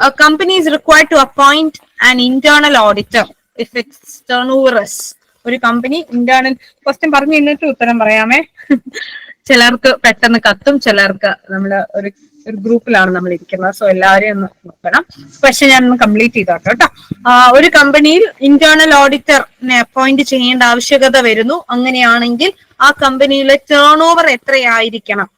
A company is required to appoint an internal auditor if its turnover is. ഒരു company internal question പറഞ്ഞു കഴിഞ്ഞിട്ട് ഉത്തരം പറയാമേ. ചിലർക്ക് പെട്ടെന്ന് കത്തും ചിലർക്ക് നമ്മൾ ഒരു ഒരു ഗ്രൂപ്പിലാണ് നമ്മൾ ഇരിക്കുന്നത്. സോ എല്ലാവരെയും ഒന്ന് നോക്കണം. ക്വസ്റ്റ്യൻ ഞാൻ ഒന്ന് കംപ്ലീറ്റ് ചെയ്തോട്ടെ കേട്ടോ. ഒരു കമ്പനിയിൽ ഇന്റേണൽ ഓഡിറ്ററിനെ അപ്പോയിന്റ് ചെയ്യേണ്ട ആവശ്യകത വരുന്നു. അങ്ങനെയാണെങ്കിൽ ആ കമ്പനിയിലെ ടേൺ ഓവർ എത്രയായിരിക്കണം?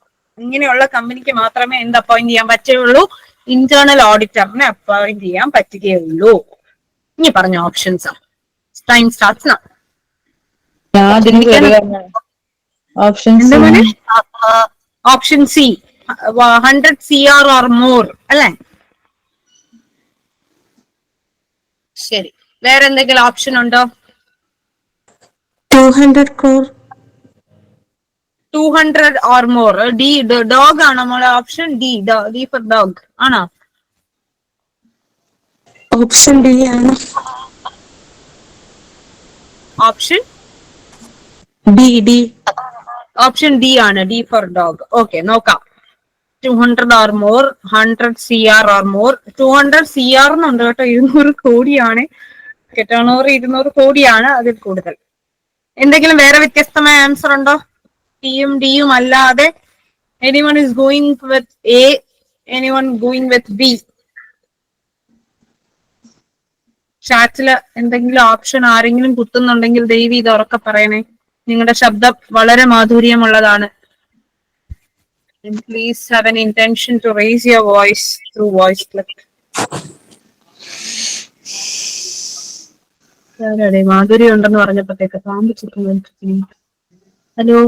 ഇങ്ങനെയുള്ള കമ്പനിക്ക് മാത്രമേ എന്ത് അപ്പോയിന്റ് ചെയ്യാൻ പറ്റുള്ളൂ. ഇന്റേണൽ ഓഡിറ്ററിനെ അപ്പോയിന്റ് ചെയ്യാൻ പറ്റുകയുള്ളൂ ഇനി പറഞ്ഞ options time starts options option C hundred C R or more അല്ലെ? ശരി. വേറെ എന്തെങ്കിലും ഓപ്ഷൻ ഉണ്ടോ? 200 crore. Two hundred or more D dog ആണ്? നമ്മളെ option D D for dog ആണോ? ഓപ്ഷൻ ഡി ആണ്. Option D D option D ആണ്. ഡി ഫോർ ഡോഗ് ഓക്കെ നോക്കാം. Two hundred or more hundred C R or more two hundred C R എന്നുണ്ട് കേട്ടോ. ഇരുന്നൂറ് കോടിയാണ്. ടേൺ ഓവർ ഇരുന്നൂറ് കോടിയാണ് അതിൽ കൂടുതൽ. എന്തെങ്കിലും വേറെ വ്യത്യസ്തമായ ആൻസർ ഉണ്ടോ? ടിയും ഡിയും അല്ലാതെ any one is going with a any one going with B ചാറ്റിൽ എന്തെങ്കിലും ഓപ്ഷൻ ആരെങ്കിലും കുത്തുന്നുണ്ടെങ്കിൽ ദൈവി ഇത് ഉറക്കെ പറയണേ. നിങ്ങളുടെ ശബ്ദം വളരെ മാധുര്യമുള്ളതാണ്. Please have an intention to raise your voice through voice click മാധുര്യം ഉണ്ടെന്ന് പറഞ്ഞപ്പോഴത്തേക്ക് പാമ്പ് ഹലോ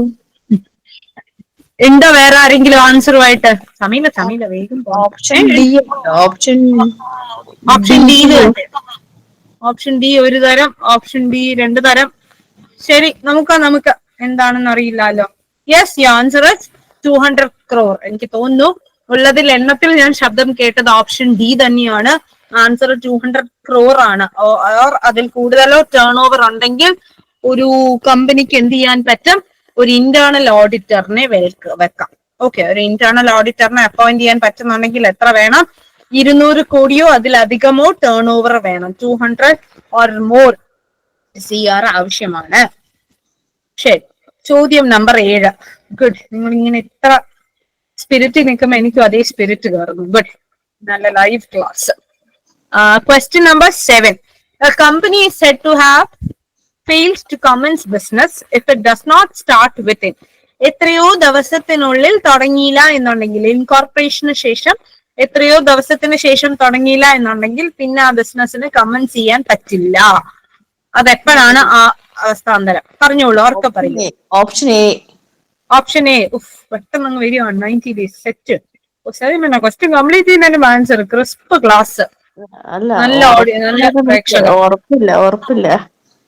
ഉണ്ടോ വേറെ ആരെങ്കിലും ആൻസറുമായിട്ട് സമീല സമീല വേഗം option D option option D option D ഒരു തരം ഓപ്ഷൻ ബി രണ്ട് തരം. ശരി നമുക്ക് നമുക്ക് എന്താണെന്ന് അറിയില്ലല്ലോ yes you answer two hundred crore എനിക്ക് തോന്നുന്നു ഉള്ളതിൽ എണ്ണത്തിൽ ഞാൻ ശബ്ദം കേട്ടത് ഓപ്ഷൻ ഡി തന്നെയാണ്. ആൻസർ ടു ഹൺഡ്രഡ് ക്രോർ ആണ്. ഓർ അതിൽ കൂടുതലോ ടേൺ ഓവർ ഉണ്ടെങ്കിൽ ഒരു കമ്പനിക്ക് എന്ത് ചെയ്യാൻ പറ്റും? ഒരു ഇന്റേണൽ ഓഡിറ്ററിനെ വെക്കാം. ഓക്കെ ഒരു ഇന്റേണൽ ഓഡിറ്ററിനെ അപ്പോയിന്റ് ചെയ്യാൻ പറ്റുന്നുണ്ടെങ്കിൽ എത്ര വേണം? ഇരുന്നൂറ് കോടിയോ അതിലധികമോ ടേൺ ഓവർ വേണം. Two hundred or more C R ആവശ്യമാണ്. ശരി. ചോദ്യം നമ്പർ ഏഴ്. ഗുഡ് നിങ്ങൾ ഇങ്ങനെ ഇത്ര സ്പിരിറ്റ് നിൽക്കുമ്പോൾ എനിക്കും അതേ സ്പിരിറ്റ് കയറുന്നു. ഗുഡ് നല്ല live class question number seven company set to have fails to commence business if it does not start with in എത്രയോ ദിവസത്തിനുള്ളിൽ തുടങ്ങിയില്ല എന്നുണ്ടെങ്കിൽ ഇൻകോർപ്പറേഷന് ശേഷം എത്രയോ ദിവസത്തിന് ശേഷം തുടങ്ങിയില്ല എന്നുണ്ടെങ്കിൽ പിന്നെ ആ ബിസിനസ്സിന് കമൻസ് ചെയ്യാൻ പറ്റില്ല. അതെപ്പോഴാണ് ആ അവസ്ഥാന്തരം? പറഞ്ഞോളൂ ഓർക്കെ പറയൂ ഓപ്ഷൻ എ ഓപ്ഷൻ എ ഉഫ് പെട്ടെന്ന് അങ്ങ് വരികയാണ് നയന്റി ഡേയ്സ് സെറ്റ് സത്യം പറഞ്ഞ ക്വസ്റ്റ്യൻ കംപ്ലീറ്റ് ചെയ്യുന്നതിന് ആൻസർ ക്രിസ്പ് ക്ലാസ് നല്ല ഓഡിയോ നല്ല പ്രേക്ഷകർ. ഉറപ്പില്ല ഉറപ്പില്ല.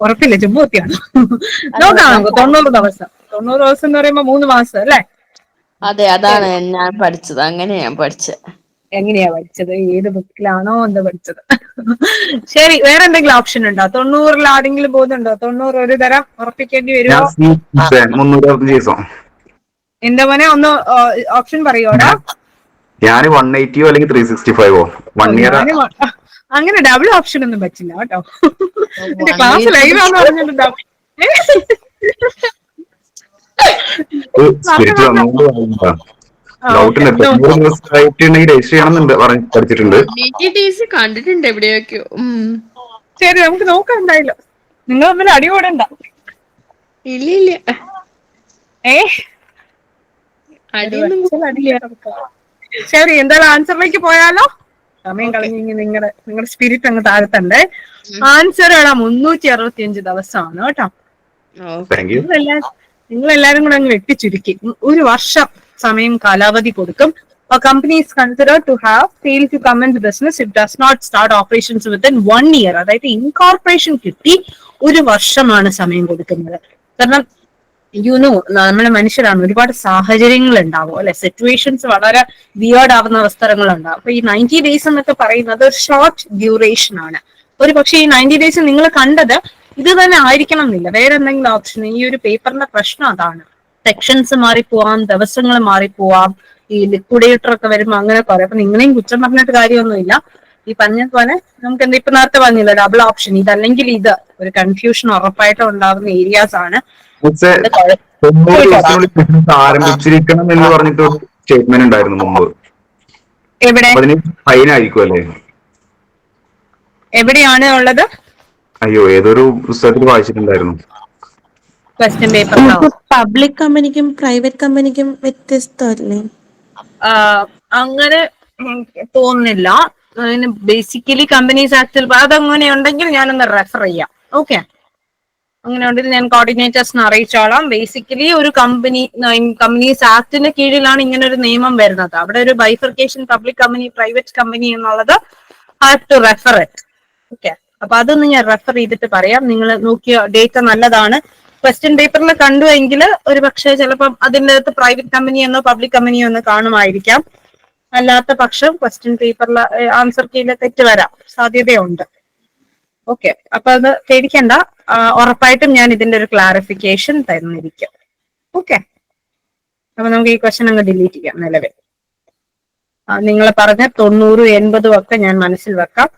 ഉറപ്പില്ല ചുമ്പൂത്തിയാണ് നോക്കാം നമുക്ക് തൊണ്ണൂറ് ദിവസം. തൊണ്ണൂറ് ദിവസം എന്ന് പറയുമ്പോ മൂന്ന് മാസം അല്ലെ? അതെ അതാണ് ഞാൻ പഠിച്ചത് അങ്ങനെ ഞാൻ പഠിച്ചത് എങ്ങനെയാ പഠിച്ചത്? ഏത് ബുക്കിലാണോ എന്താ പഠിച്ചത്? ശരി വേറെ എന്തെങ്കിലും ഓപ്ഷൻ ഉണ്ടോ? തൊണ്ണൂറിൽ ആരെങ്കിലും പോകുന്നുണ്ടോ തൊണ്ണൂറ് ഒരു തരം ഉറപ്പിക്കേണ്ടി വരുമോ എന്താ മോനെ ഒന്ന് ഓപ്ഷൻ പറയോടാ ഞാൻ വൺ എയ്റ്റിയോ അല്ലെങ്കിൽ ത്രീ സിക്സ്റ്റി ഫൈവോ വൺ ഇയർ അങ്ങനെ ഡബിൾ ഓപ്ഷൻ ഒന്നും പറ്റില്ല കേട്ടോ. എന്റെ ക്ലാസ് ലൈവ് പറഞ്ഞിട്ട് double- ഏ? സ്പിരിറ്റ് വന്നുകൊണ്ട് ആ, ഡൗട്ട് okay. ഉണ്ട് തൊണ്ണൂറ് ദിവസമായിട്ടുണ്ടെങ്കിൽ രജിസ്റ്റർ ചെയ്യണമെന്നുണ്ട് പഠിച്ചിട്ടുണ്ട്. ടി ടി കണ്ടിട്ടുണ്ട് എവിടെയൊക്കെയോ. ശരി നമുക്ക് നോക്കാം എന്തായാലും. നിങ്ങൾ തമ്മിൽ അടികൂടണ്ട ഇല്ല ഇല്ല. ഏ. ശരി എന്തായാലും ആൻസറിലേക്ക് പോയാലോ? സമയം കളഞ്ഞ് നിങ്ങളുടെ നിങ്ങളുടെ സ്പിരിറ്റ് അങ്ങ് താഴ്ത്തണ്ടേ. ആൻസർ എടാ മുന്നൂറ്റി അറുപത്തി അഞ്ച് ദിവസമാണ് കേട്ടോ നിങ്ങൾ എല്ലാരും കൂടെ അങ്ങ് വെട്ടിച്ചുരുക്കി. ഒരു വർഷം സമയം കാലാവധി കൊടുക്കും. A company is considered to have failed to commence business. If does not start operations within one year. അതായത് ഇൻകോർപ്പറേഷൻ കിട്ടി ഒരു വർഷമാണ് സമയം കൊടുക്കുന്നത്. കാരണം യുനോ നമ്മളെ മനുഷ്യരാണ് ഒരുപാട് സാഹചര്യങ്ങൾ ഉണ്ടാവും അല്ലെ? സിറ്റുവേഷൻസ് വളരെ വിയേർഡ് ആവുന്ന അവസരങ്ങൾ ഉണ്ടാവും അപ്പൊ ഈ നയന്റി ഡേയ്സ് എന്നൊക്കെ പറയുന്നത് ഒരു ഷോർട്ട് ഡ്യൂറേഷൻ ആണ്. ഒരു പക്ഷേ ഈ നയന്റി ഡേയ്സ് നിങ്ങൾ കണ്ടത് ഇത് തന്നെ ആയിരിക്കണം എന്നില്ല. വേറെ എന്തെങ്കിലും ഓപ്ഷൻ ഈ ഒരു പേപ്പറിന്റെ പ്രശ്നം അതാണ്. സെക്ഷൻസ് മാറിപ്പോവാം ദിവസങ്ങൾ മാറിപ്പോവാം ഈ ലിക്വിഡേറ്റർ ഒക്കെ വരുമ്പോൾ അങ്ങനെ പറയും അപ്പൊ നിങ്ങളെയും കുറ്റം പറഞ്ഞിട്ട് കാര്യമൊന്നുമില്ല. ഈ പറഞ്ഞതുപോലെ നമുക്ക് എന്താ ഇപ്പൊ നേരത്തെ പറഞ്ഞില്ല ഡബിൾ ഓപ്ഷൻ ഇതല്ലെങ്കിൽ ഇത് ഒരു കൺഫ്യൂഷൻ ഉറപ്പായിട്ടും ഉണ്ടാവുന്ന ഏരിയാസ് ആണ്. തൊണ്ണൂറ് ദിവസത്തിനുള്ളിൽ ബിസിനസ് ആരംഭിച്ചിരിക്കണം എന്ന് പറഞ്ഞിട്ട് സ്റ്റേറ്റ്മെന്റ് ഉണ്ടായിരുന്നു മുമ്പ് അതിന് ഫൈൻ ആയിരിക്കും അല്ലേ? എവിടെയാണ് ഉള്ളത്? അയ്യോ ഏതൊരു പുസ്തകത്തിൽ വായിച്ചിട്ടുണ്ടായിരുന്നു? ക്വസ്റ്റ്യൻ പേപ്പറിലോ പബ്ലിക് കമ്പനിക്കും പ്രൈവറ്റ് കമ്പനിക്കും വ്യത്യസ്തമല്ലേ? അങ്ങനെ തോന്നുന്നില്ല. അതിന് ബേസിക്കലി കമ്പനീസ് ആക്ടിൽ അതങ്ങനെ ഉണ്ടെങ്കിൽ ഞാനൊന്ന് റെഫർ ചെയ്യാം. ഓക്കെ അങ്ങനെ ഉണ്ടെങ്കിൽ ഞാൻ കോർഡിനേറ്റേഴ്സിനെ അറിയിച്ചോളാം. ബേസിക്കലി ഒരു കമ്പനി കമ്പനീസ് ആക്ടിന് കീഴിലാണ് ഇങ്ങനെ ഒരു നിയമം വരുന്നത്. അവിടെ ഒരു bifurcation public company private company എന്നുള്ളത് have to refer it okay അപ്പൊ അതൊന്ന് ഞാൻ റെഫർ ചെയ്തിട്ട് പറയാം. നിങ്ങൾ നോക്കിയ ഡേറ്റ നല്ലതാണ്. ക്വസ്റ്റ്യൻ പേപ്പറിൽ കണ്ടുവെങ്കിൽ ഒരു പക്ഷേ ചിലപ്പം അതിന്റെ അകത്ത് പ്രൈവറ്റ് കമ്പനി എന്നോ പബ്ലിക് കമ്പനിയോ എന്ന് കാണുമായിരിക്കാം. അല്ലാത്ത പക്ഷം ക്വസ്റ്റ്യൻ പേപ്പറിൽ ആൻസർ കീഴിൽ തെറ്റ് വരാം. സാധ്യതയുണ്ട്. ഓക്കെ അപ്പൊ അത് പേടിക്കണ്ട. ഉറപ്പായിട്ടും ഞാൻ ഇതിന്റെ ഒരു ക്ലാരിഫിക്കേഷൻ തന്നിരിക്കും. ഓക്കെ അപ്പൊ നമുക്ക് ഈ ക്വസ്റ്റൻ അങ്ങ് ഡിലീറ്റ് ചെയ്യാം നിലവിൽ. നിങ്ങൾ പറഞ്ഞ തൊണ്ണൂറും എൺപതും ഒക്കെ ഞാൻ മനസ്സിൽ വെക്കാം.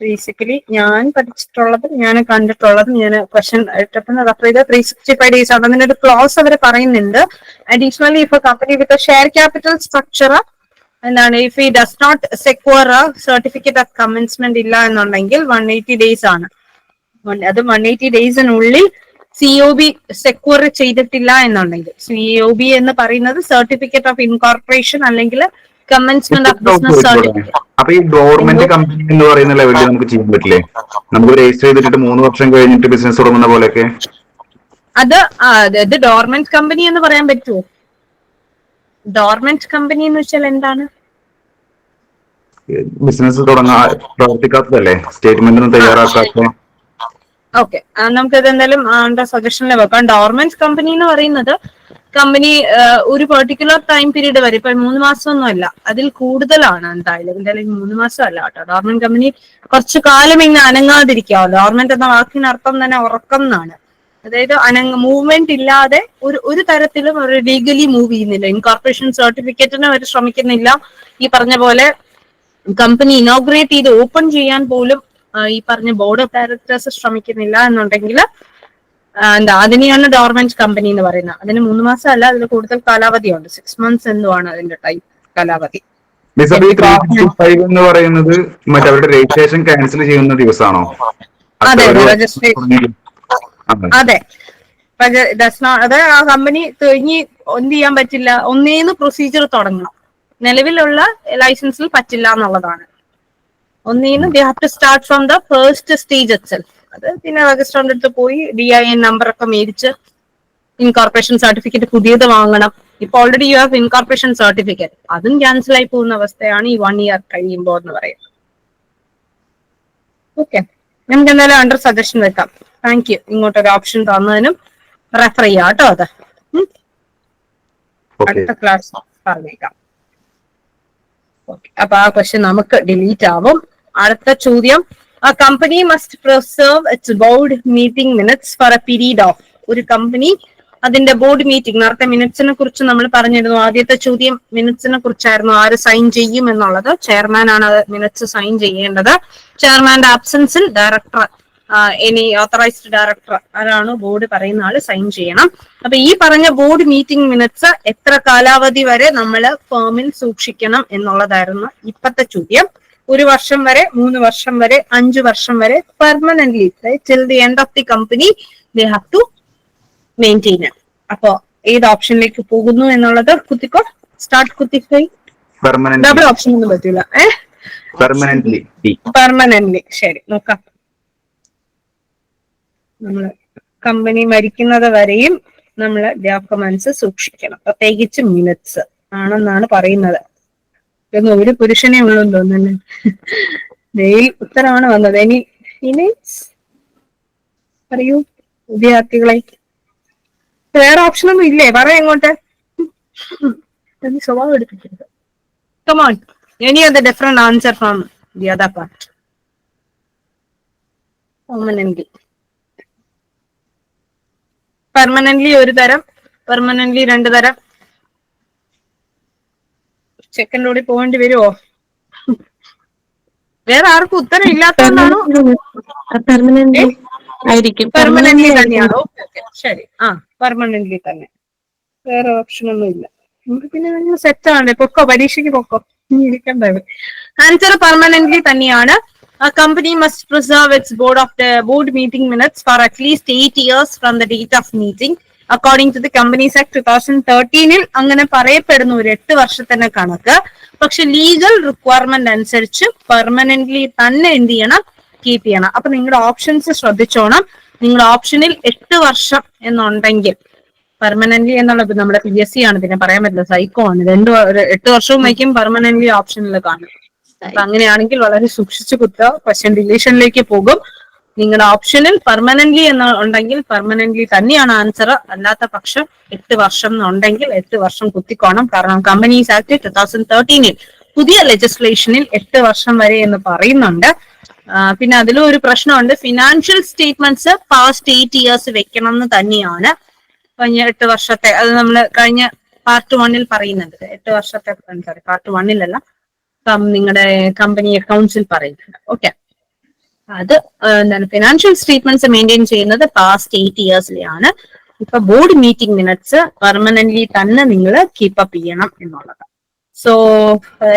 ബേസിക്കലി ഞാൻ പഠിച്ചിട്ടുള്ളതും ഞാൻ കണ്ടിട്ടുള്ളതും ഞാൻ ക്വസ്റ്റൻ ഇട്ടപ്പോൾ റെഫർ ചെയ്ത ത്രീ സിക്സ്റ്റി ഫൈവ് ഡേയ്സ് ആണ്. അതിന്റെ ഒരു ക്ലോസ് അവർ പറയുന്നുണ്ട് additionally if a company with share capital structure എന്താണ് ഇഫ് ഈ does not secure certificate of commencement ഇല്ല എന്നുണ്ടെങ്കിൽ വൺ എയ്റ്റി ഡേയ്സ് ആണ്. അത് വൺ എയ്റ്റി ഡേയ്സിനുള്ളിൽ സി ഒ ബി സെക്യൂർ ചെയ്തിട്ടില്ല എന്നുണ്ടെങ്കിൽ. സി ഒ ബി എന്ന് പറയുന്നത് സർട്ടിഫിക്കറ്റ് ഓഫ് ഇൻകോർപ്പറേഷൻ അല്ലെങ്കിൽ ഓഫ് ബിസിനസ് സർട്ടിഫിക്കറ്റ് അപ്പൊ ഈ ഗവൺമെന്റ് കമ്പനി എന്ന് പറയുന്ന ലെവലിൽ നമുക്ക് ചെയ്യാൻ പറ്റില്ലേ? നമുക്ക് രജിസ്റ്റർ ചെയ്തിട്ട് മൂന്ന് വർഷം കഴിഞ്ഞിട്ട് ബിസിനസ് തുടങ്ങുന്ന പോലെയൊക്കെ? അത് അതായത് ഡോർമെന്റ് കമ്പനി എന്ന് പറയാൻ പറ്റുമോ ഡോർമെന്റ് കമ്പനി എന്ന് വെച്ചാൽ എന്താണ്? ബിസിനസ് തുടങ്ങാൻ പ്രവർത്തിക്കാത്തതല്ലേ? സ്റ്റേറ്റ്മെന്റ് ഒന്നും തയ്യാറാക്കാത്ത ഓക്കെ നമുക്കത് എന്തായാലും സജഷനിൽ വെക്കാം. ഡോർമെന്റ് കമ്പനി എന്ന് പറയുന്നത് കമ്പനി ഒരു പെർട്ടിക്കുലർ ടൈം പീരീഡ് വരെ ഇപ്പൊ മൂന്ന് മാസമൊന്നും അല്ല. അതിൽ കൂടുതലാണ് എന്തായാലും. എന്തായാലും മൂന്ന് മാസം അല്ല കേട്ടോ. ഡോർമെന്റ് കമ്പനി കുറച്ചു കാലം ഇങ്ങനെ അനങ്ങാതിരിക്കാവോ? ഡോർമെന്റ് എന്ന വാക്കിനർത്ഥം തന്നെ ഉറക്കം എന്നാണ്. അതായത് അനങ്ങ മൂവ്മെന്റ് ഇല്ലാതെ ഒരു ഒരു തരത്തിലും ഒരു ലീഗലി മൂവ് ചെയ്യുന്നില്ല. ഇൻകോർപ്പറേഷൻ സർട്ടിഫിക്കറ്റിന് അവർ ശ്രമിക്കുന്നില്ല. ഈ പറഞ്ഞ പോലെ കമ്പനി ഇനോഗ്രേറ്റ് ചെയ്ത് ഓപ്പൺ ചെയ്യാൻ പോലും ഈ പറഞ്ഞ ബോർഡ് ഓഫ് ഡയറക്ടേഴ്സ് ശ്രമിക്കുന്നില്ല എന്നുണ്ടെങ്കിൽ എന്താ അതിനെയാണ് ഡോർമെന്റ് കമ്പനി എന്ന് പറയുന്നത്. അതിന് മൂന്ന് മാസം അല്ല അതിന് കൂടുതൽ കാലാവധിയുണ്ട്. സിക്സ് മന്ത്സ് എന്തുവാണ് അതിന്റെ ടൈം കാലാവധി. എന്ന് പറയുന്നത് രജിസ്ട്രേഷൻ ക്യാൻസൽ ചെയ്യുന്ന ദിവസമാണോ അതെ, അത്. ആ കമ്പനി തെളിഞ്ഞ് എന്ത് ചെയ്യാൻ പറ്റില്ല? ഒന്നേന്ന് പ്രൊസീജിയർ തുടങ്ങണം. നിലവിലുള്ള ലൈസൻസിൽ പറ്റില്ല എന്നുള്ളതാണ്. ഒന്നേന്ന് the have to start from the first stage എച്ചൽ അത് പിന്നെ രജിസ്റ്ററിന്റെ അടുത്ത് പോയി ഡി ഐ എൻ നമ്പർ ഒക്കെ മേടിച്ച് ഇൻകോർപ്പറേഷൻ സർട്ടിഫിക്കറ്റ് പുതിയത് വാങ്ങണം. ഇപ്പൊ already you have incorporation certificate അതും ക്യാൻസൽ ആയി പോകുന്ന അവസ്ഥയാണ് ഈ വൺ ഇയർ കഴിയുമ്പോൾ എന്ന് പറയുന്നത്. ഓക്കെ നമുക്ക് എന്തായാലും അണ്ടർ സജഷൻ വെക്കാം. താങ്ക് യു ഇങ്ങോട്ടൊരു ഓപ്ഷൻ തന്നതിനും റെഫർ ചെയ്യാം കേട്ടോ അത്. അടുത്ത ക്ലാസ് പറഞ്ഞേക്കാം. ഓക്കെ അപ്പൊ ആ ക്വസ്റ്റ്യൻ നമുക്ക് ഡിലീറ്റ് ആവും. അടുത്ത ചോദ്യം. ആ company must preserve its board meeting minutes for a period of ഒരു കമ്പനി അതിന്റെ ബോർഡ് മീറ്റിംഗ് നേരത്തെ മിനിറ്റ്സിനെ കുറിച്ച് നമ്മൾ പറഞ്ഞിരുന്നു. ആദ്യത്തെ ചോദ്യം മിനിറ്റ്സിനെ കുറിച്ചായിരുന്നു. ആര് സൈൻ ചെയ്യും എന്നുള്ളത്. ചെയർമാൻ ആണ് മിനിറ്റ്സ് സൈൻ ചെയ്യേണ്ടത്. ചെയർമാന്റെ ആബ്സെൻസിൽ ഡയറക്ടർ എനി ഓത്തറൈസ്ഡ് ഡയറക്ടർ ആരാണ് ബോർഡ് പറയുന്ന ആൾ സൈൻ ചെയ്യണം. അപ്പൊ ഈ പറഞ്ഞ ബോർഡ് മീറ്റിംഗ് മിനിറ്റ്സ് എത്ര കാലാവധി വരെ നമ്മൾ ഫേമിൽ സൂക്ഷിക്കണം എന്നുള്ളതായിരുന്നു ഇപ്പത്തെ ചോദ്യം. ഒരു വർഷം വരെ മൂന്ന് വർഷം വരെ അഞ്ചു വർഷം വരെ permanently till the end of the company they have to maintain അപ്പോ ഏത് ഓപ്ഷനിലേക്ക് പോകുന്നു എന്നുള്ളത് കുത്തിക്കോ? സ്റ്റാർട്ട് കുത്തിക്കോ? ഡബിൾ ഓപ്ഷൻ ഒന്നും പറ്റൂല. ഏഹ് പെർമനന്റ്ലി പെർമനന്റ്ലി ശരി നോക്കാം. നമ്മൾ കമ്പനി മരിക്കുന്നത് വരെയും നമ്മൾ ഡോക്യുമെന്റ്സ് സൂക്ഷിക്കണം. പ്രത്യേകിച്ച് മിനിറ്റ്സ് ആണെന്നാണ് പറയുന്നത്. ഇതൊന്നും ഒരു പുരുഷനെ ഉള്ളൂ തോന്നുന്നു. മെയിൽ ഉത്തരമാണ് വന്നത്. ഇനി ഇനി പറയൂ വിദ്യാർത്ഥികളെ. വേറെ ഓപ്ഷൻ ഒന്നും ഇല്ലേ? പറയാം എങ്ങോട്ട്. ഇത് സ്വഭാവം എടുപ്പിക്കരുത്. കമോൺ എനി അത് different answer from the other part permanently permanently ഒരു തരം പെർമനന്റ്ലി രണ്ട് തരം. സെക്കൻഡ് കൂടി പോകേണ്ടി വരുമോ വേറെ ആർക്കും ഉത്തരം ഇല്ലാത്തതുകൊണ്ടാണോ പെർമനന്റ് ആയിരിക്കും. തന്നെയാണോ? ശരി. ആ തന്നെ. വേറെ ഓപ്ഷൻ ഒന്നും ഇല്ല. നമുക്ക് പിന്നെ സെറ്റ് ആണ് പൊക്കോ? പരീക്ഷയ്ക്ക് പൊക്കോ? ഇരിക്കണ്ടത് ആൻസർ പെർമനന്റ്ലി തന്നെയാണ്. Company must preserve its board of board board meeting minutes for at least eight years from the date of meeting according to the Companies Act two thousand തേർട്ടീനിൽ അങ്ങനെ പറയപ്പെടുന്ന ഒരു എട്ട് വർഷത്തിന്റെ കണക്ക്. പക്ഷെ ലീഗൽ റിക്വയർമെന്റ് അനുസരിച്ച് permanently തന്നെ എന്ത് ചെയ്യണം? കീപ്പ് ചെയ്യണം. അപ്പൊ നിങ്ങളുടെ ഓപ്ഷൻസ് ശ്രദ്ധിച്ചോണം. നിങ്ങളുടെ ഓപ്ഷനിൽ എട്ട് വർഷം എന്നുണ്ടെങ്കിൽ പെർമനന്റ്ലി എന്നുള്ളത് നമ്മുടെ പി എസ് സി ആണ്. പിന്നെ പറയാൻ പറ്റില്ല സൈക്കോ ആണ്. രണ്ട് എട്ട് വർഷവും വയ്ക്കും പെർമനന്റ്ലി ഓപ്ഷനിൽ കാണും. അപ്പൊ അങ്ങനെയാണെങ്കിൽ വളരെ സൂക്ഷിച്ചു കുത്തുക. ക്വസ്റ്റ്യൻ ഡിലീഷനിലേക്ക് പോകും. നിങ്ങളുടെ ഓപ്ഷനിൽ പെർമനന്റ്ലി എന്ന് ഉണ്ടെങ്കിൽ പെർമനന്റ്ലി തന്നെയാണ് ആൻസർ അല്ലാത്ത പക്ഷം എട്ട് വർഷം എന്നുണ്ടെങ്കിൽ എട്ട് വർഷം കുത്തിക്കോണം. കാരണം കമ്പനീസ് ആക്ട് ടു തൗസൻഡ് തേർട്ടീനിൽ പുതിയ ലെജിസ്ലേഷനിൽ എട്ട് വർഷം വരെ എന്ന് പറയുന്നുണ്ട്. പിന്നെ അതിലും ഒരു പ്രശ്നമുണ്ട്. Financial statements past eight years വെക്കണം എന്ന് തന്നെയാണ് കഴിഞ്ഞ എട്ട് വർഷത്തെ അത് നമ്മൾ കഴിഞ്ഞ പാർട്ട് വണ്ണിൽ പറയുന്നുണ്ട്. എട്ട് വർഷത്തെ സോറി പാർട്ട് വണ്ണിലല്ല നിങ്ങളുടെ കമ്പനി അക്കൗണ്ട്സിൽ പറയുന്നുണ്ട്. ഓക്കെ അത് എന്താണ് ഫിനാൻഷ്യൽ സ്റ്റേറ്റ്മെന്റ്സ് മെയിന്റെയിൻ ചെയ്യുന്നത് പാസ്റ്റ് എയ്റ്റ് ഇയേഴ്സിലെയാണ് ഇപ്പൊ ബോർഡ് മീറ്റിംഗ് മിനിറ്റ്സ് പെർമനന്റ്ലി തന്നെ നിങ്ങൾ കീപ്പ് അപ്പ് ചെയ്യണം എന്നുള്ളത്. സോ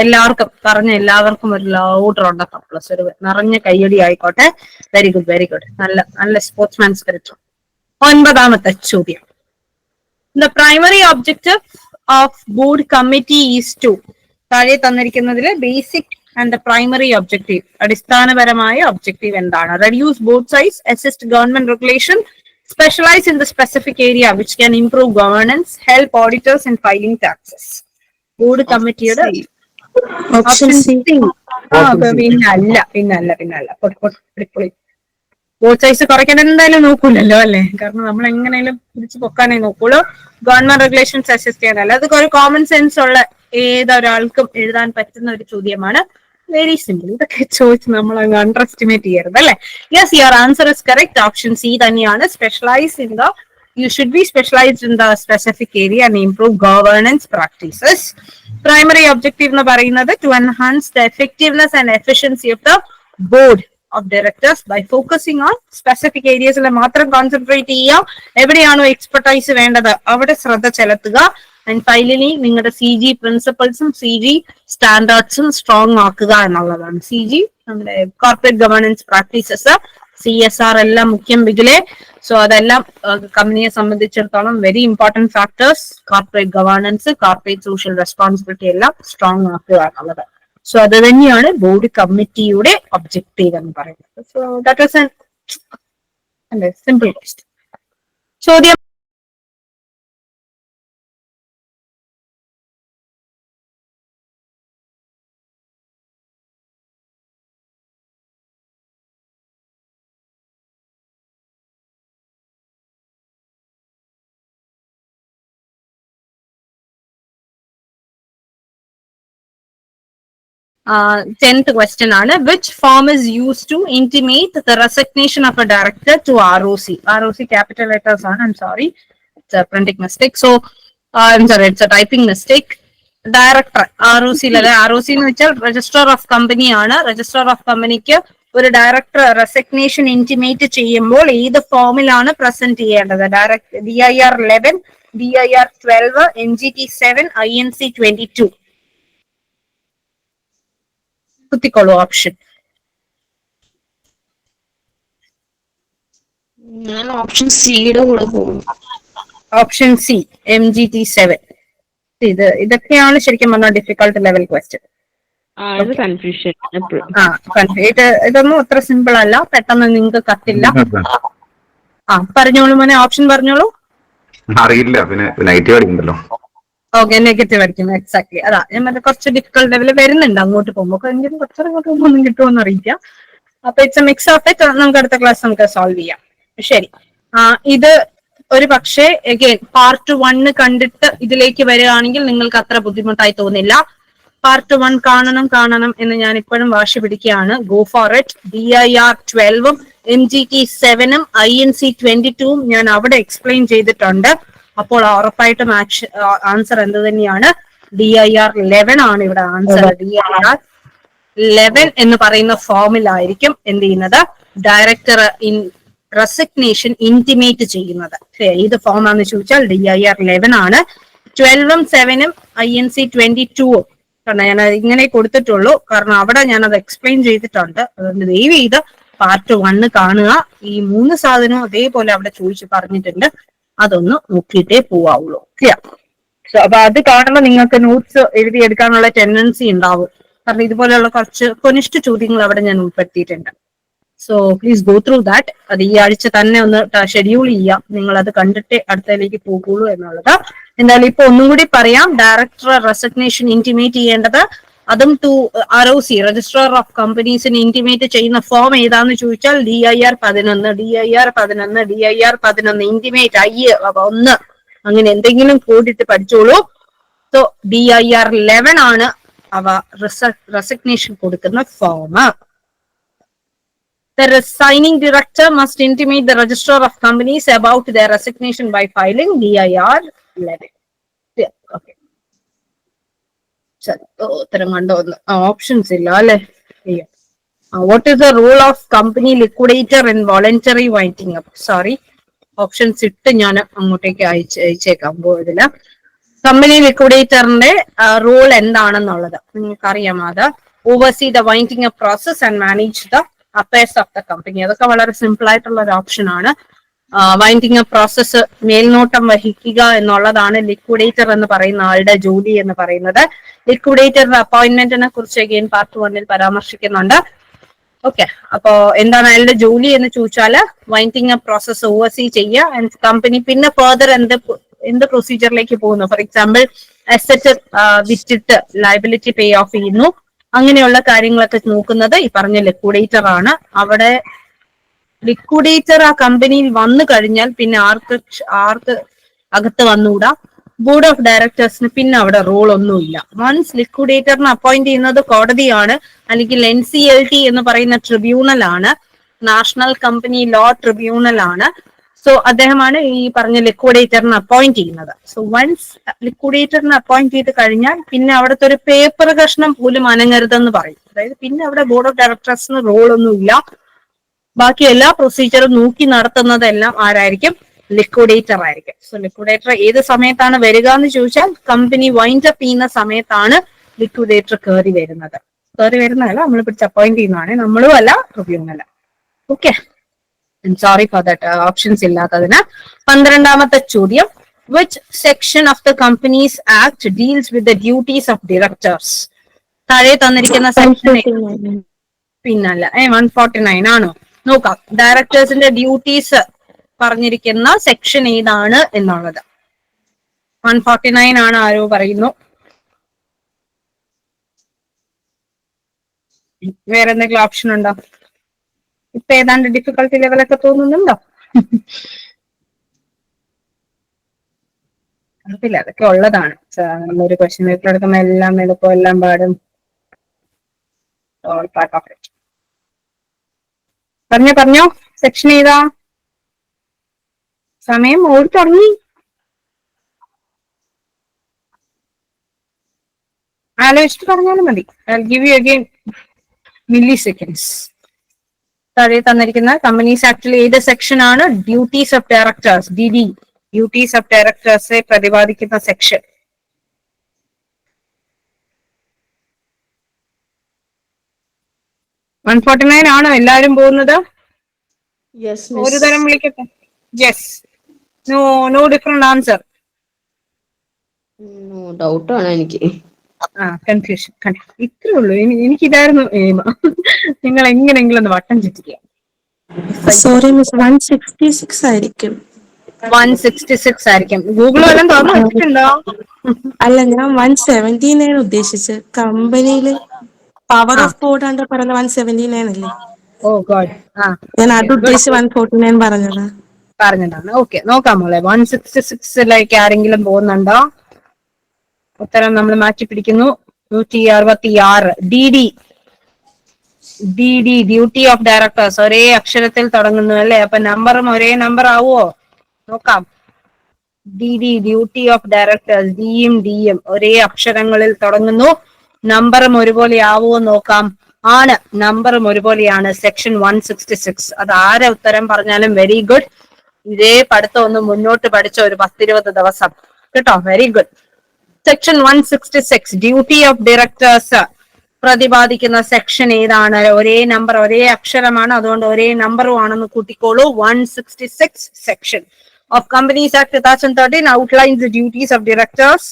എല്ലാവർക്കും പറഞ്ഞ എല്ലാവർക്കും ഒരു ലൗഡ് റൗണ്ട് ഓഫ് അപ്ലസ് ഒരു നിറഞ്ഞ കയ്യടി ആയിക്കോട്ടെ. വെരി ഗുഡ് വെരി ഗുഡ് നല്ല നല്ല സ്പോർട്സ്മാൻ സ്പിരിറ്റ് ഒൻപതാമത്തെ ചോദ്യം. The primary objective of board committee is to താഴെ തന്നിരിക്കുന്നതിൽ basic and the primary objective അടിസ്ഥാനപരമായ ഒബ്ജക്റ്റീവ് എന്താണ്? Reduce board size assist government regulation specialise in the specific area which can improve governance help auditors in filing taxes board കമ്മിറ്റിയുടെ option C ആ പിന്നെ അല്ല പിന്നെ അല്ല പിന്നെ അല്ല ബോട്ട് സൈസ് കുറയ്ക്കാൻ എന്തായാലും നോക്കൂലല്ലോ അല്ലെ? കാരണം നമ്മൾ എങ്ങനെയും പിടിച്ച് പൊക്കാനേ നോക്കുള്ളൂ. ഗവൺമെന്റ് റെഗുലേഷൻസ് അസിസ്റ്റ് ചെയ്യാനല്ല. അതൊക്കെ ഒരു കോമൺ സെൻസ് ഉള്ള ഏതൊരാൾക്കും എഴുതാൻ പറ്റുന്ന ഒരു ചോദ്യമാണ്. വെരി സിമ്പിൾ ഇതൊക്കെ ചോദിച്ച് നമ്മൾ അങ്ങ് അണ്ടർ എസ്റ്റിമേറ്റ് ചെയ്യരുത് അല്ലെ? Yes your answer is correct option C തന്നെയാണ്. Specialise in the you should be specialised in the specific area and improve governance practices primary objective എന്ന് പറയുന്നത് to enhance the effectiveness and efficiency of the board of directors by focusing on specific ഏരിയസിൽ മാത്രം concentrate ചെയ്യുക. എവിടെയാണോ expertise വേണ്ടത് അവിടെ ശ്രദ്ധ ചെലുത്തുക. And finally നിങ്ങളുടെ സി ജി പ്രിൻസിപ്പൾസും സി ജി സ്റ്റാൻഡേർഡ്സും സ്ട്രോങ് ആക്കുക എന്നുള്ളതാണ്. സി ജി നമ്മുടെ corporate governance practices C S R എല്ലാം മുഖ്യം ബിഗിലെ സോ അതെല്ലാം കമ്പനിയെ സംബന്ധിച്ചിടത്തോളം very important factors corporate governance corporate social responsibility എല്ലാം സ്ട്രോങ് ആക്കുക എന്നുള്ളത്. സോ അത് തന്നെയാണ് ബോർഡ് കമ്മിറ്റിയുടെ ഒബ്ജക്റ്റീവ് എന്ന് പറയുന്നത്. So that was simple question ചോദ്യം ടെൻത്ത് ക്വസ്റ്റ്യൻ ആണ്. Which form is use to intimate the resignation of a director to R O C R O C capital letters ആണ്. I'm sorry it's a printing mistake so I'm sorry it's a typing mistake director R O സിയിലല്ലേ R O C എന്ന് വെച്ചാൽ register of company ആണ്. Register of കമ്പനിക്ക് ഒരു director resignation intimate ചെയ്യുമ്പോൾ ഏത് ഫോമിലാണ് present ചെയ്യേണ്ടത്? Direct D I R eleven D I R twelve N G T seven I N C twenty two കുത്തിക്കോളൂ option ഞാൻ ഓപ്ഷൻ സിയുടെ കൂടെ പോകും. Option C M G T seven ഇത് ഇതൊക്കെയാണ് ശരിക്കും പറഞ്ഞാൽ ഡിഫിക്കൾട്ട് ലെവൽ ക്വസ്റ്റ്യൻ ആ ഇത് കൺഫ്യൂഷൻ. ഇത് ഇതൊന്നും അത്ര സിമ്പിൾ അല്ല. പെട്ടെന്ന് നിങ്ങൾക്ക് കത്തില്ല. ആ പറഞ്ഞോളൂ മോനെ. ഓപ്ഷൻ പറഞ്ഞോളൂ. അറിയില്ല. പിന്നെ നൈറ്റ് പഠിക്കണ്ടല്ലോ ഓക്കെ നെഗറ്റീവ് ആയിരിക്കും. എക്സാക്ട്ലി അതാ ഞാൻ മറ്റേ കുറച്ച് ഡിഫിക്കൽട്ട് ലെവൽ വരുന്നുണ്ട്. അങ്ങോട്ട് പോകുമ്പോൾ എങ്കിലും കുറച്ചുകൂടെ അങ്ങോട്ട് പോകുമ്പോൾ ഒന്നും കിട്ടുമെന്ന് അറിയിക്കുക അപ്പൊ it's a mix of it നമുക്ക് അടുത്ത ക്ലാസ് നമുക്ക് സോൾവ് ചെയ്യാം. ശരി. ഇത് ഒരു പക്ഷേ അഗെയിൻ പാർട്ട് വണ്ണ് കണ്ടിട്ട് ഇതിലേക്ക് വരികയാണെങ്കിൽ നിങ്ങൾക്ക് അത്ര ബുദ്ധിമുട്ടായി തോന്നില്ല. പാർട്ട് വൺ കാണണം കാണണം എന്ന് ഞാൻ ഇപ്പോഴും വാശി പിടിക്കുകയാണ്. Go for it D I R ട്വൽവും M G T സെവനും ഐ എൻ സി ട്വന്റി ടൂവും ഞാൻ അവിടെ എക്സ്പ്ലെയിൻ ചെയ്തിട്ടുണ്ട്. അപ്പോൾ ഉറപ്പായിട്ടും ആൻസർ എന്ത് തന്നെയാണ്? ഡി ഐ ആർ ലെവൻ ആണ് ഇവിടെ answer D I R eleven എന്ന് പറയുന്ന ഫോമിലായിരിക്കും എന്ത് ചെയ്യുന്നത്? ഡയറക്ടർ ഇൻ റെസിഗ്നേഷൻ ഇന്റിമേറ്റ് ചെയ്യുന്നത്. ഏത് ഫോം ആണെന്ന് ചോദിച്ചാൽ ഡി ഐ ആർ ലെവൻ ആണ്. ട്വൽവും സെവനും ഐ എൻ സി ട്വന്റി ടൂവും കാരണം ഞാൻ ഇങ്ങനെ കൊടുത്തിട്ടുള്ളൂ. കാരണം അവിടെ ഞാൻ അത് എക്സ്പ്ലെയിൻ ചെയ്തിട്ടുണ്ട്. അതുകൊണ്ട് ദയവ് ചെയ്ത് പാർട്ട് വണ്ണ് കാണുക. ഈ മൂന്ന് സാധനവും അതേപോലെ അവിടെ ചോദിച്ചു പറഞ്ഞിട്ടുണ്ട്. അതൊന്ന് നോക്കിയിട്ടേ പോവാവുള്ളൂ. ഓക്കെയാ സോ അപ്പൊ അത് കാണുമ്പോൾ നിങ്ങൾക്ക് നോട്ട്സ് എഴുതിയെടുക്കാനുള്ള ടെൻഡൻസി ഉണ്ടാവും. കാരണം ഇതുപോലെയുള്ള കുറച്ച് കൊനിഷ്ഠ ചോദ്യങ്ങൾ അവിടെ ഞാൻ ഉൾപ്പെടുത്തിയിട്ടുണ്ട്. So please go through that അത് ഈ ആഴ്ച തന്നെ ഒന്ന് ഷെഡ്യൂൾ ചെയ്യാം. നിങ്ങൾ അത് കണ്ടിട്ടേ അടുത്തതിലേക്ക് പോകുള്ളൂ എന്നുള്ളത്. എന്തായാലും ഇപ്പൊ ഒന്നും കൂടി പറയാം. ഡയറക്ടർ റെസിഗ്നേഷൻ ഇന്റിമേറ്റ് ചെയ്യേണ്ടത് അതും to R O C registrar of കമ്പനീസിന് intimate ചെയ്യുന്ന ഫോം ഏതാന്ന് ചോദിച്ചാൽ ഡി ഐ ആർ പതിനൊന്ന് ഡി ഐ ആർ പതിനൊന്ന് ഡി ഐ ആർ പതിനൊന്ന് ഇന്റിമേറ്റ് ഐ ഒന്ന് അങ്ങനെ എന്തെങ്കിലും കൂടിയിട്ട് പഠിച്ചോളൂ so D I R eleven ആണ് അവ റെസിഗ്നേഷൻ കൊടുക്കുന്ന form The resigning director must intimate the registrar of companies about their resignation by filing DIR 11. Yeah, okay. ഉത്തരം കണ്ടോ ഓപ്ഷൻസ് ഇല്ല അല്ലെ? What is the role of company liquidator in voluntary winding up sorry options ഇട്ട് ഞാൻ അങ്ങോട്ടേക്ക് അയച്ച് അയച്ചേക്കാം. പോയതിൽ. കമ്പനി ലിക്വിഡേറ്ററിന്റെ റോൾ എന്താണെന്നുള്ളത്. നിങ്ങൾക്കറിയാം അത്. Oversee the winding up process and manage the affairs of the company അതൊക്കെ വളരെ സിമ്പിൾ ആയിട്ടുള്ള ഒരു ഓപ്ഷൻ ആണ്. വൈൻഡിങ് അപ്പ് പ്രോസസ്സ് മേൽനോട്ടം വഹിക്കുക എന്നുള്ളതാണ് ലിക്വിഡേറ്റർ എന്ന് പറയുന്ന ആളുടെ ജോലി എന്ന് പറയുന്നത്. ലിക്വിഡേറ്ററുടെ അപ്പോയിന്റ്മെന്റിനെ കുറിച്ച് അഗെയിൻ പാർട്ട് വണ്ണിൽ പരാമർശിക്കുന്നുണ്ട്. ഓക്കെ അപ്പോ എന്താണ് അയാളുടെ ജോലി എന്ന് ചോദിച്ചാൽ വൈൻഡിങ് അപ്പ് പ്രോസസ് ഓവർസി ചെയ്യുക ആൻഡ് കമ്പനി പിന്നെ ഫർദർ എന്ത് എന്ത് പ്രൊസീജിയറിലേക്ക് പോകുന്നു? ഫോർ എക്സാമ്പിൾ അസറ്റ് വിറ്റിട്ട് ലയബിലിറ്റി പേ ഓഫ് ചെയ്യുന്നു. അങ്ങനെയുള്ള കാര്യങ്ങളൊക്കെ നോക്കുന്നത് ഈ പറഞ്ഞ ലിക്വിഡേറ്റർ ആണ്. അവിടെ ലിക്വിഡേറ്റർ ആ കമ്പനിയിൽ വന്നു കഴിഞ്ഞാൽ പിന്നെ ആർക്ക് ആർക്ക് അകത്ത് വന്നുകൂടാ? ബോർഡ് ഓഫ് ഡയറക്ടേഴ്സിന് പിന്നെ അവിടെ റോൾ ഒന്നുമില്ല. വൺസ് ലിക്വിഡേറ്ററിന് അപ്പോയിന്റ് ചെയ്യുന്നത് കോടതിയാണ് അല്ലെങ്കിൽ എൻ സി എൽ ടി എന്ന് പറയുന്ന ട്രിബ്യൂണൽ ആണ്. നാഷണൽ കമ്പനി ലോ ട്രിബ്യൂണൽ ആണ്. സോ അദ്ദേഹമാണ് ഈ പറഞ്ഞ ലിക്വിഡേറ്ററിന് അപ്പോയിന്റ് ചെയ്യുന്നത്. സോ വൺസ് ലിക്വിഡേറ്ററിന് അപ്പോയിന്റ് ചെയ്ത് കഴിഞ്ഞാൽ പിന്നെ അവിടുത്തെ ഒരു പേപ്പർ കഷ്ണം പോലും അനങ്ങരുതെന്ന് പറയും. അതായത് പിന്നെ അവിടെ ബോർഡ് ഓഫ് ഡയറക്ടേഴ്സിന് റോൾ ഒന്നുമില്ല. ബാക്കി എല്ലാ പ്രൊസീജിയറും നോക്കി നടത്തുന്നതെല്ലാം ആരായിരിക്കും? ലിക്വിഡേറ്റർ ആയിരിക്കും. സോ ലിക്വിഡേറ്റർ ഏത് സമയത്താണ് വരിക എന്ന് ചോദിച്ചാൽ കമ്പനി വൈൻഡ് അപ്പ് ചെയ്യുന്ന സമയത്താണ് ലിക്വിഡേറ്റർ കയറി വരുന്നത്. കയറി വരുന്നതല്ല നമ്മൾ പിടിച്ച് അപ്പോയിന്റ് ചെയ്യുന്നതാണ്. നമ്മളും അല്ല റിവ്യൂവും അല്ല. Okay sorry for that options ഇല്ലാത്തതിന് പന്ത്രണ്ടാമത്തെ ചോദ്യം. Which section of the Companies Act deals with the duties of directors താഴെ തന്നിരിക്കുന്ന സെക്ഷൻ പിന്നല്ല. ഏ വൺ ഫോർട്ടി നയൻ ആണോ? നോക്കാം. ഡയറക്ടേഴ്സിന്റെ ഡ്യൂട്ടീസ് പറഞ്ഞിരിക്കുന്ന സെക്ഷൻ ഏതാണ് എന്നുള്ളത്. വൺ ഫോർട്ടി നയൻ ആണ് ആരോ പറയുന്നു. വേറെ എന്തെങ്കിലും ഓപ്ഷൻ ഉണ്ടോ? ഇപ്പൊ ഏതാണ്ട് ഡിഫിക്കൽട്ടി ലെവലൊക്കെ തോന്നുന്നുണ്ടോ? കുഴപ്പമില്ല അതൊക്കെ ഉള്ളതാണ്. നമ്മളൊരു ക്വസ്റ്റ്യൻ പേപ്പർ എടുക്കുമ്പോൾ എല്ലാം എളുപ്പം എല്ലാം പാടും. ഓൾ പാർട്ട് ഓഫ് പറഞ്ഞോ പറഞ്ഞോ. സെക്ഷൻ ഏതാ? സമയം ഓടി തുടങ്ങി. ആലോചിച്ചിട്ട് പറഞ്ഞാലും മതി. Give you again milliseconds താഴെ തന്നിരിക്കുന്ന കമ്പനീസ് ആക്ടിൽ ഏത് സെക്ഷൻ ആണ്? Duties of directors D D duties of ഡയറക്ടേഴ്സെ പ്രതിപാദിക്കുന്ന സെക്ഷൻ വൺ ഫോർട്ടി നയൻ ആണോ എല്ലാരും പോകുന്നത്? ഒരു തരം വിളിക്കട്ടെ? Yes no no different answer ഡൗട്ടാണ് എനിക്ക്. ആ കൺഫ്യൂഷൻ ഇത്രേ ഉള്ളൂ. എനിക്ക് എനിക്കിതായിരുന്നു നിങ്ങൾ എങ്ങനെയെങ്കിലും ഒന്ന് വട്ടം ചുറ്റിക്കുക sorry miss one sixty six ആയിരിക്കും. വൺ സിക്സ്റ്റി സിക്സ് ആയിരിക്കും. ഗൂഗിൾ വല്ലതും തുറന്നു വെച്ചിട്ടുണ്ടോ? അല്ല ഞാൻ വൺ നയൻ ഉദ്ദേശിച്ചത്. കമ്പനിയിൽ പവർ ഓഫ് കോഡ് ആണ് പറഞ്ഞ വൺ സെവന്റി നയൻ അല്ലേ? Oh God. ആ. ഞാൻ അത് ഉദ്ദേശിച്ച് വൺ ഫോർട്ടി നയൻ പറഞ്ഞതാ. പറഞ്ഞതാണ്. ഓക്കെ നോക്കാം മോളെ. വൺ സിക്സ്റ്റി സിക്സിലേക്ക് ആരെങ്കിലും പോകുന്നുണ്ടോ? ഉത്തരം നമ്മൾ മാറ്റി പിടിക്കുന്നു. നൂറ്റി അറുപത്തി ആറ് D D D D duty of directors ഒരേ അക്ഷരത്തിൽ തുടങ്ങുന്നു അല്ലേ? അപ്പൊ നമ്പറും ഒരേ നമ്പർ ആവുമോ നോക്കാം. D D duty of directors ഡിയും ഡിയും ഒരേ അക്ഷരങ്ങളിൽ തുടങ്ങുന്നു. നമ്പറും ഒരുപോലെ ആവുമോ നോക്കാം. ആണ് നമ്പറും ഒരുപോലെയാണ്. സെക്ഷൻ വൺ സിക്സ്റ്റി സിക്സ് അത് ആരെ ഉത്തരം പറഞ്ഞാലും വെരി ഗുഡ് ഇതേ പഠിത്തം ഒന്ന് മുന്നോട്ട് പഠിച്ച ഒരു പത്തിരുപത് ദിവസം. കേട്ടോ very good section one sixty six duty of directors പ്രതിപാദിക്കുന്ന സെക്ഷൻ ഏതാണ്? ഒരേ നമ്പർ ഒരേ അക്ഷരമാണ്. അതുകൊണ്ട് ഒരേ നമ്പറും ആണെന്ന് കൂട്ടിക്കോളൂ. One sixty six section of companies act two thousand thirteen outlines duties of directors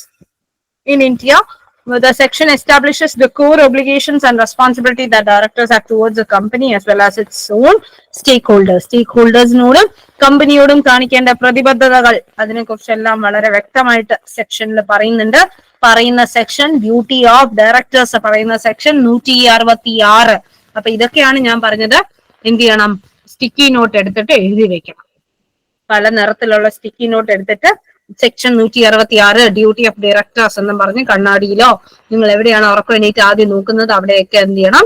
in where the section establishes the core obligations and responsibility that directors have towards the company as well as its own stakeholders. സ്റ്റേക്ക്ഹോൾഡേഴ്സിനോടും കമ്പനിയോടും കാണിക്കേണ്ട പ്രതിബദ്ധതകൾ അതിനെക്കുറിച്ചെല്ലാം വളരെ വ്യക്തമായിട്ട് സെക്ഷനിൽ പറയുന്നുണ്ട്. പറയുന്ന സെക്ഷൻ ഡ്യൂട്ടി ഓഫ് ഡയറക്ടേഴ്സ് പറയുന്ന സെക്ഷൻ നൂറ്റി അറുപത്തി ആറ് അപ്പൊ ഇതൊക്കെയാണ് ഞാൻ പറഞ്ഞത്. എന്ത് ചെയ്യണം? സ്റ്റിക്കി നോട്ട് എടുത്തിട്ട് എഴുതി വെക്കണം. പല നിറത്തിലുള്ള സ്റ്റിക്കി നോട്ട് എടുത്തിട്ട് സെക്ഷൻ നൂറ്റി അറുപത്തി ആറ് ഡ്യൂട്ടി ഓഫ് ഡയറക്ടേഴ്സ് എന്ന് പറഞ്ഞ് കണ്ണാടിയിലോ നിങ്ങൾ എവിടെയാണ് ഉറക്കം എണീറ്റ് ആദ്യം നോക്കുന്നത് അവിടെയൊക്കെ എന്ത് ചെയ്യണം?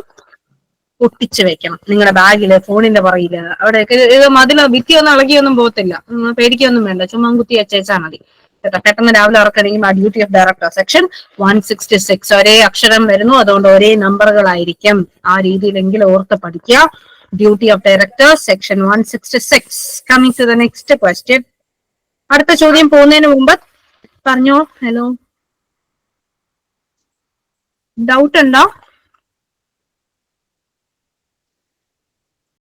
ഒട്ടിച്ചു വെക്കണം. നിങ്ങളുടെ ബാഗിൽ ഫോണിന്റെ പുറകിൽ അവിടെയൊക്കെ. ഇത് മതിലോ? ഭിത്തിയൊന്നും ഇളകിയൊന്നും പോകത്തില്ല. പേടിക്കൊന്നും വേണ്ട. ചുമ്മാ കുത്തി വെച്ചേച്ചാൽ മതി. കേട്ടോ പെട്ടെന്ന് രാവിലെ ഉറക്കണെങ്കിൽ ആ duty of director section one sixty six ഒരേ അക്ഷരം വരുന്നു. അതുകൊണ്ട് ഒരേ നമ്പറുകളായിരിക്കും. ആ രീതിയിലെങ്കിലും ഓർത്ത് പഠിക്കുക. Duty of director section one sixty six. Coming to the next question അടുത്ത ചോദ്യം പോകുന്നതിന് മുമ്പ് പറഞ്ഞോ ഹലോ ഡൗട്ട് ഉണ്ടോ?